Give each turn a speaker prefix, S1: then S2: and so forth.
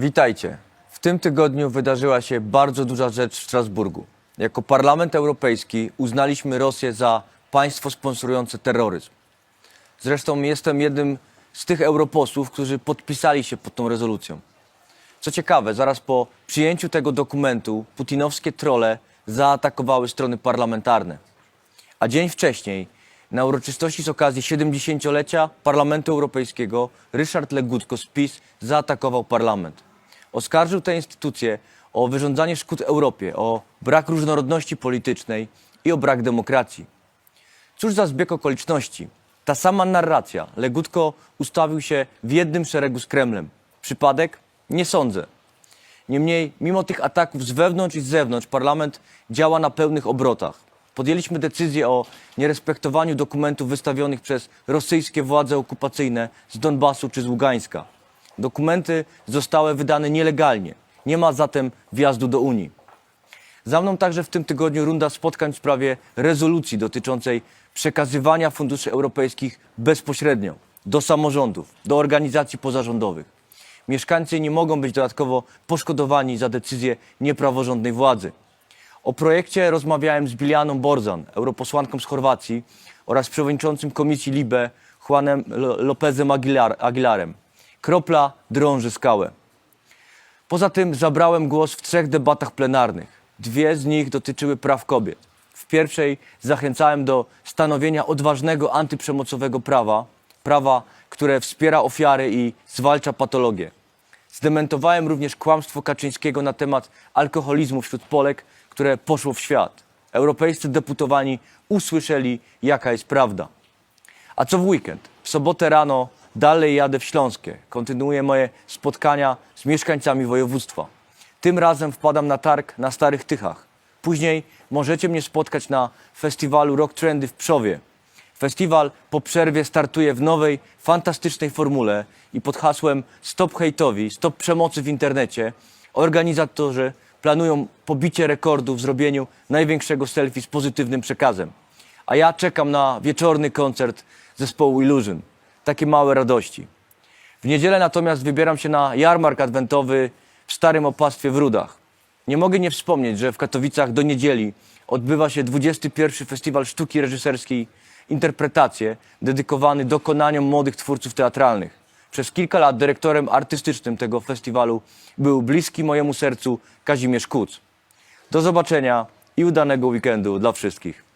S1: Witajcie. W tym tygodniu wydarzyła się bardzo duża rzecz w Strasburgu. Jako Parlament Europejski uznaliśmy Rosję za państwo sponsorujące terroryzm. Zresztą jestem jednym z tych europosłów, którzy podpisali się pod tą rezolucją. Co ciekawe, zaraz po przyjęciu tego dokumentu putinowskie trole zaatakowały strony parlamentarne. A dzień wcześniej, na uroczystości z okazji 70-lecia Parlamentu Europejskiego, Ryszard Legutko z PiS zaatakował parlament. Oskarżył tę instytucję o wyrządzanie szkód Europie, o brak różnorodności politycznej i o brak demokracji. Cóż za zbieg okoliczności. Ta sama narracja. Legutko ustawił się w jednym szeregu z Kremlem. Przypadek? Nie sądzę. Niemniej, mimo tych ataków z wewnątrz i z zewnątrz, parlament działa na pełnych obrotach. Podjęliśmy decyzję o nierespektowaniu dokumentów wystawionych przez rosyjskie władze okupacyjne z Donbasu czy z Ługańska. Dokumenty zostały wydane nielegalnie. Nie ma zatem wjazdu do Unii. Za mną także w tym tygodniu runda spotkań w sprawie rezolucji dotyczącej przekazywania funduszy europejskich bezpośrednio do samorządów, do organizacji pozarządowych. Mieszkańcy nie mogą być dodatkowo poszkodowani za decyzje niepraworządnej władzy. O projekcie rozmawiałem z Bilianą Borzan, europosłanką z Chorwacji oraz przewodniczącym Komisji LIBE Juanem Lo- Lopezem Aguilar, Aguilarem. Kropla drąży skałę. Poza tym zabrałem głos w trzech debatach plenarnych. Dwie z nich dotyczyły praw kobiet. W pierwszej zachęcałem do stanowienia odważnego antyprzemocowego prawa, prawa, które wspiera ofiary i zwalcza patologię. Zdementowałem również kłamstwo Kaczyńskiego na temat alkoholizmu wśród Polek, które poszło w świat. Europejscy deputowani usłyszeli, jaka jest prawda. A co w weekend? W sobotę rano dalej jadę w Śląskie. Kontynuuję moje spotkania z mieszkańcami województwa. Tym razem wpadam na targ na Starych Tychach. Później możecie mnie spotkać na festiwalu Rock Trendy w Przowie. Festiwal po przerwie startuje w nowej, fantastycznej formule i pod hasłem Stop hejtowi, stop przemocy w internecie organizatorzy planują pobicie rekordu w zrobieniu największego selfie z pozytywnym przekazem. A ja czekam na wieczorny koncert zespołu Illusion. Takie małe radości. W niedzielę natomiast wybieram się na jarmark adwentowy w Starym Opactwie w Rudach. Nie mogę nie wspomnieć, że w Katowicach do niedzieli odbywa się 21. Festiwal Sztuki Reżyserskiej Interpretacje, dedykowany dokonaniom młodych twórców teatralnych. Przez kilka lat dyrektorem artystycznym tego festiwalu był bliski mojemu sercu Kazimierz Kuc. Do zobaczenia i udanego weekendu dla wszystkich.